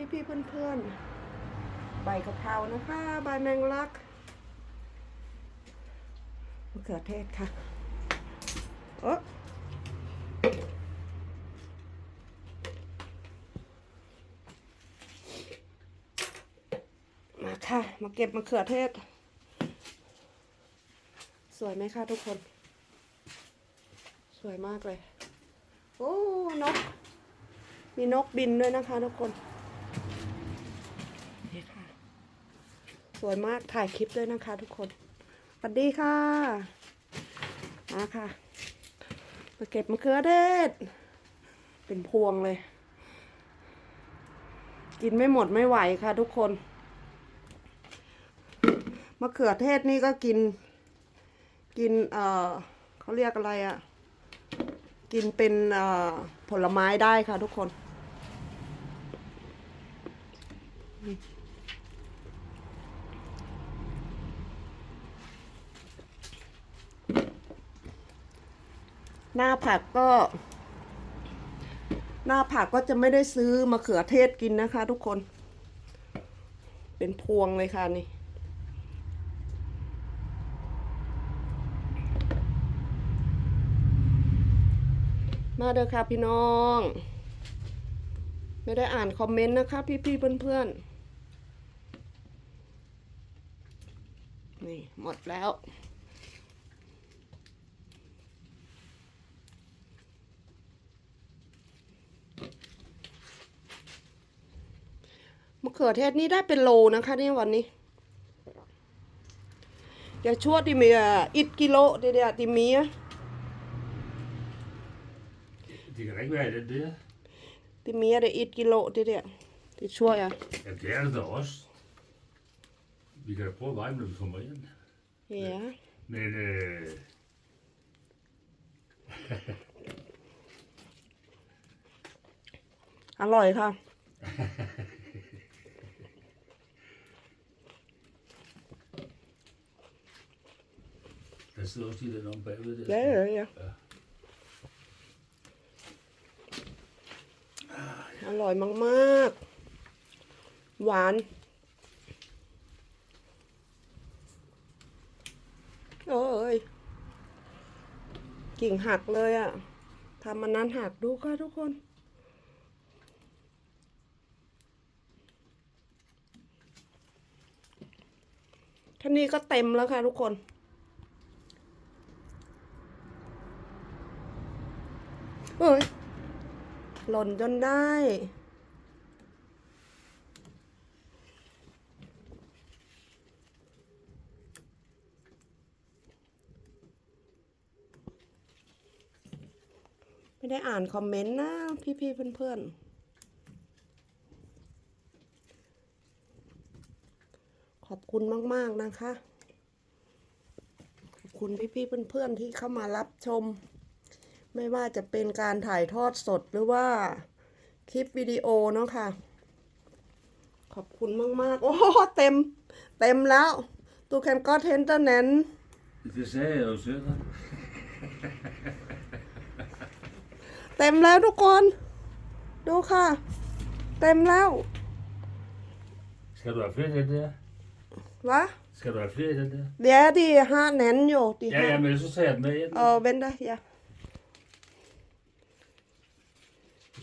พี่พี่ๆเพื่อนๆ ใบกะเพรานะคะ ใบแมงลักมะเขือเทศค่ะเออมาค่ะ มาเก็บมะเขือเทศ สวยไหมคะทุกคน สวยมากเลย โอ้ นก มีนกบินด้วยนะคะทุกคนค่ะ สวยมากถ่ายคลิปด้วยนะคะทุกคนสวัสดีค่ะมาค่ะมาเก็บมะเขือเทศ เป็นพวงเลย กินไม่หมดไม่ไหวค่ะทุกคนมะเขือเทศนี่ก็กิน กินเอ่อเขาเรียกอะไรอะ่ะ กินเป็นเอ่อผลไม้ได้ค่ะทุกคน หน้าผักก็ หน้าผักก็จะไม่ได้ซื้อมะเขือเทศกินนะคะ ทุกคน เป็นพวงเลยค่ะนี่มาเด้อค่ะพี่น้อง ไม่ได้อ่านคอมเมนต์นะคะ พี่ๆเพื่อนๆ นี่ หมดแล้ว มะเขือเทศนี่ได้เป็นโลนะคะเนี่ยวันนี้ เดี๋ยวชั่วติเมียอิดกิโลเดี๋ยวติเมีย Det kan da ikke være det der. ติเมียเดี๋ยวอิดกิโลเดี๋ยวติชั่วอะ Ja, det er det da også. Vi kan da prøve vejen, når vi kommer ind. เฮีย Men øh, อร่อยค่ะ sidder også de der om bagved der. เดี๋ยวเดี๋ยวอร่อยมาก ๆ หวานโอ้ย กิ่งหักเลยอะ่ะทำมันนั้นหักดูค่ะทุกคนท่านี้ก็เต็มแล้วค่ะทุกคน เอ้ย หล่นจนได้ ไม่ได้อ่านคอมเมนต์นะ พี่ๆเพื่อนๆขอบคุณมาก ๆ นะคะ ขอบคุณพี่ ๆ เพื่อน ๆ ที่เข้ามารับชม ไม่ว่าจะเป็นการถ่ายทอดสดหรือว่าคลิปวิดีโอเนาะค่ะ ขอบคุณมาก ๆ โอ้โหเต็ม เต็มแล้วตูแคนก็เทนเตอร์แนน Det sagde jeg jo til dig. เต็มแล้วทุกคน ดูค่ะ เต็มแล้ว Skal du have flere af den der? วะ Skal du have flere af den der? เดี๋ยว de har en anden jo de Ja, har ja, men så tager jeg den med ind. og venter ja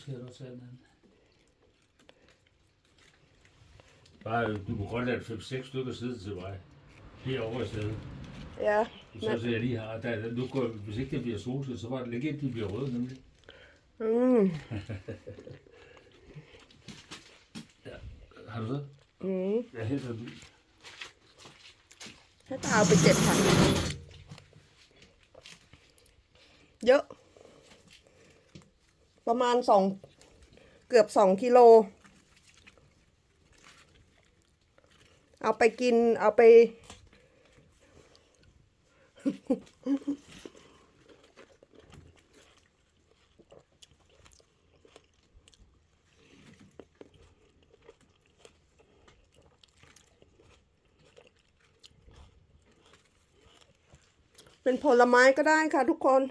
Så skal jeg også tage den anden. Bare, du kunne godt lade 5-6 stykker sidde til mig. Herovre i stedet. ja Så, så jeg lige har, der, der, nu går, hvis ikke det bliver solskin, så var det ikke de bliver røde nemlig. อืม Har du så? อืม Jeg hælder den ud. ให้ตาเอาไประมาณสองเกือบสองกิโล เอาไปกินเอาไป เป็นผลไม้ก็ได้ค่ะทุกคน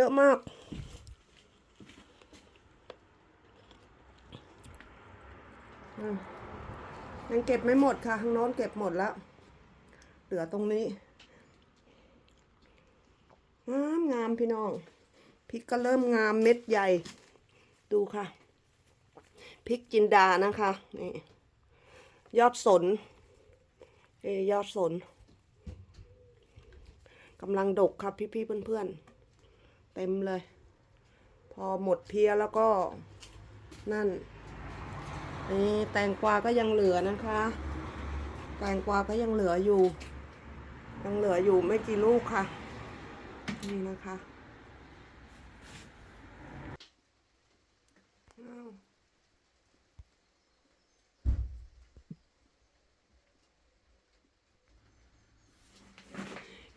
เยอะมาก ยังเก็บไม่หมดค่ะข้างโน้นเก็บหมดแล้ว เหลือตรงนี้ งามงามพี่น้อง พริกก็เริ่มงามเม็ดใหญ่ ดูค่ะ พริกจินดานะคะ นี่ ยอดสน เอยยอดสนกำลังดกครับพี่ๆเพื่อนๆ เต็มเลย พอหมดเพียแล้วก็นั่นนี่แตงกวาก็ยังเหลือนะคะ แตงกวาก็ยังเหลืออยู่ ยังเหลืออยู่ไม่กี่ลูกค่ะ นี่นะคะ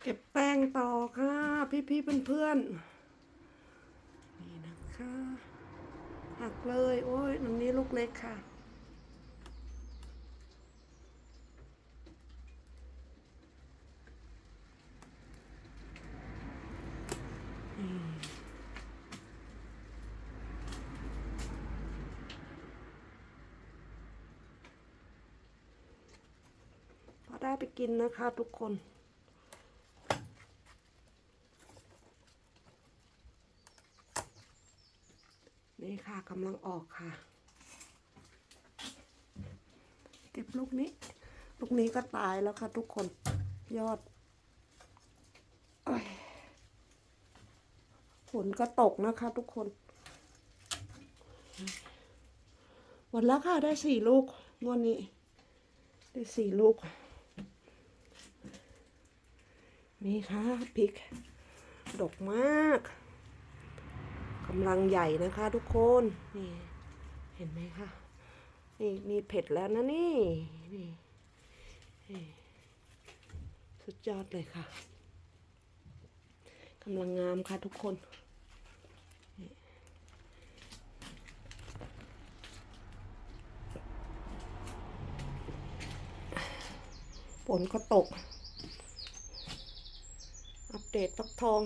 เก็บแป้งต่อค่ะ พี่ๆเพื่อนๆนี่นะคะ หักเลย โอ้ยอันนี้ลูกเล็กค่ะ พอได้ไปกินนะคะทุกคน นี่ ค่ะกำลังออกค่ะ เก็บลูกนี้ ลูกนี้ก็ตายแล้วค่ะทุกคนยอดฝนก็ตกนะคะทุกคนหมดแล้วค่ะได้สี่ลูกงวดนี้ ได้สี่ลูก นี่ค่ะพริก ดกมาก กำลังใหญ่นะคะทุกคนนี่เห็นไหมคะนี่นี่เผ็ดแล้วนะนี่นี่สุดยอดเลยค่ะกำลังงามค่ะทุกคนฝนก็ตก อัปเดตฟักทอง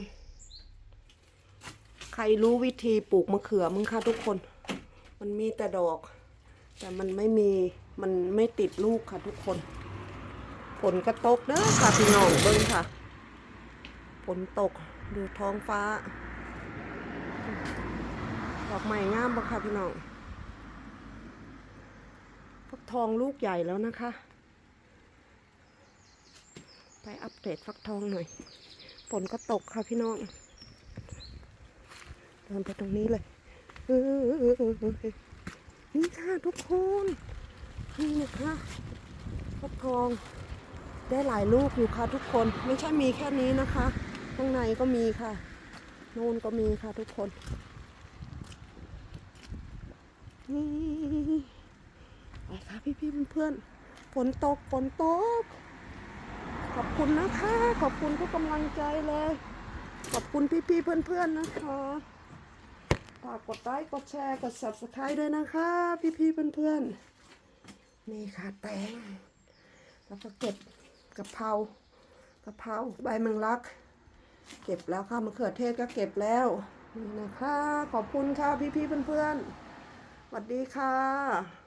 ใครรู้วิธีปลูกมะเขือมั้งคะทุกคน มันมีแต่ดอก แต่มันไม่มีมันไม่ติดลูกค่ะทุกคนฝนก็ตกเด้อค่ะพี่น้องเบิ้งค่ะฝนตกดูท้องฟ้า ดอกไม้งามปะค่ะพี่น้องฟักทองลูกใหญ่แล้วนะคะ ไปอัปเดตฟักทองหน่อยฝนก็ตกค่ะพี่น้อง เดินไปตรงนี้เลยนี่ค่ะทุกคน นี่นะคะฟักทอง ได้หลายลูกอยู่ค่ะทุกคน ไม่ใช่มีแค่นี้นะคะ ข้างในก็มีค่ะโน่นก็มีค่ะทุกคน นี่ไปค่ะพี่ๆเพื่อนฝนตกฝนตก ขอบคุณนะคะ ขอบคุณทุกกำลังใจเลย ขอบคุณพี่ๆเพื่อนๆนะคะ ฝากกดไลค์กดแชร์กด subscribe ด้วยนะคะ พี่ๆเพื่อนๆนี่ค่ะแตงแล้วก็เก็บกะเพรากะเพราใบมังลัก เก็บแล้วค่ะมะเขือเทศก็เก็บแล้วนี่นะคะ ขอบคุณค่ะพี่ๆเพื่อนๆสวัสดีค่ะ